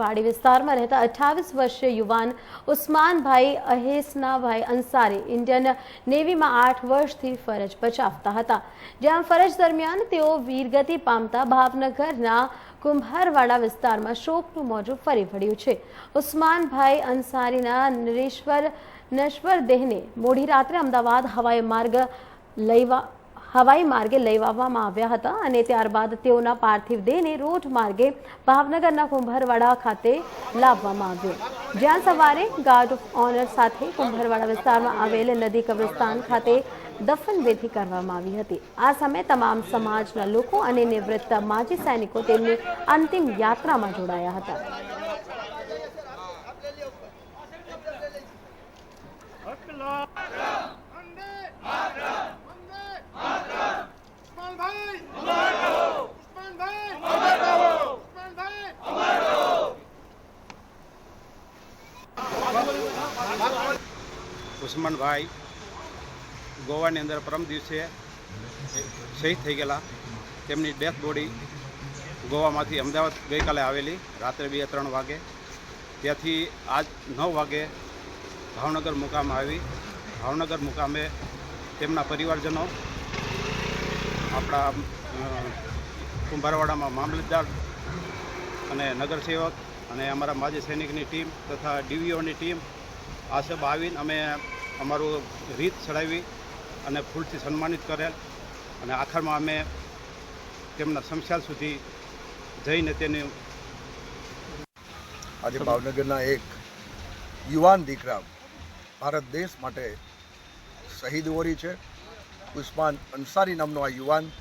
વાડી વિસ્તારમાં રહેતા અઠ્ઠાવીસ વર્ષીય યુવાન ઉસ્માનભાઈ અહેસનાભાઈ અંસારી ઇન્ડિયન નેવીમાં આઠ વર્ષથી ફરજ બજાવતા હતા. જ્યાં ફરજ દરમિયાન તેઓ વીરગતિ પામતા ભાવનગરના કુંભારવાડા વિસ્તારમાં શોકનું મોજું ફરી વળ્યું છે. ઉસ્માનભાઈ અંસારીના નરેશ્વર નશ્વર દેહને મોડી રાત્રે અમદાવાદ હવાઈ માર્ગ લઈવા હવાઈ માર્ગે લઈ આવવામાં આવ્યા હતા અને ત્યારબાદ તેઓના પાર્થિવ દેહને રોડ માર્ગે ભાવનગરના કુંભરવાડા ખાતે લાવવામાં આવ્યો. જ્યાં સવારે ગાર્ડ ઓફ ઓનર સાથે કુંભરવાડા વિસ્તારમાં આવેલ નદી કબ્રસ્તાન ખાતે દફનવિધિ કરવામાં આવી હતી. આ સમયે તમામ સમાજના લોકો અને નિવૃત્ત માજી સૈનિકો તેમની અંતિમ યાત્રામાં જોડાયા હતા વંદે વંદે ઉસ્માનભાઈ ઉસ્માનભાઈ ઉસ્માનભાઈ ઉસ્માનભાઈ ગોવાની અંદર પરમ દિવસે શહીદ થઈ ગયેલા. તેમની ડેથ બોડી ગોવામાંથી અમદાવાદ ગઈકાલે આવેલી. રાત્રે બે, ત્રણ વાગે. ત્યાંથી આજ નવ વાગે ભાવનગર મુકામ આવી. ભાવનગર મુકામે તેમના પરિવારજનો, આપણા કુંભારવાડામાં મામલતદાર અને નગરસેવક અને અમારા માજી સૈનિકની ટીમ તથા ડીવીઓની ટીમ આ સબ આવીને અમે અમારું રીત ચડાવી અને ફૂલથી સન્માનિત કરેલ અને આખરમાં અમે તેમના શમશાલ સુધી જઈને તેની આજે ભાવનગરના એક યુવાન દીકરા ભારત દેશ માટે શહીદ વોરી છે. ઉસ્માન અંસારી નામનો આ યુવાન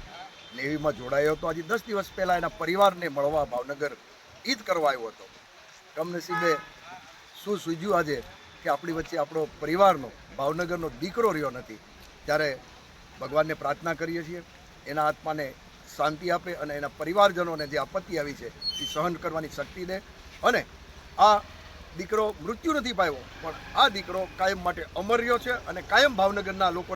નેવીમાં જોડાયો હતો. આજે દસ દિવસ પહેલાં એના પરિવારને મળવા ભાવનગર ઈદ કરવા આવ્યો હતો. કમનસીબે શું સૂજ્યું આજે? કે આપણી વચ્ચે આપણો પરિવારનો, ભાવનગરનો દીકરો રહ્યો નથી, ત્યારે ભગવાનને પ્રાર્થના કરીએ છીએ, એના આત્માને શાંતિ આપે અને એના પરિવારજનોને જે આપત્તિ આવી છે, એ સહન કરવાની શક્તિ દે. અને આ દીકરો મૃત્યુ નથી પાયો પણ આ દીકરો કાયમ માટે અમર રહ્યો છે અને કાયમ ભાવનગરના લોકો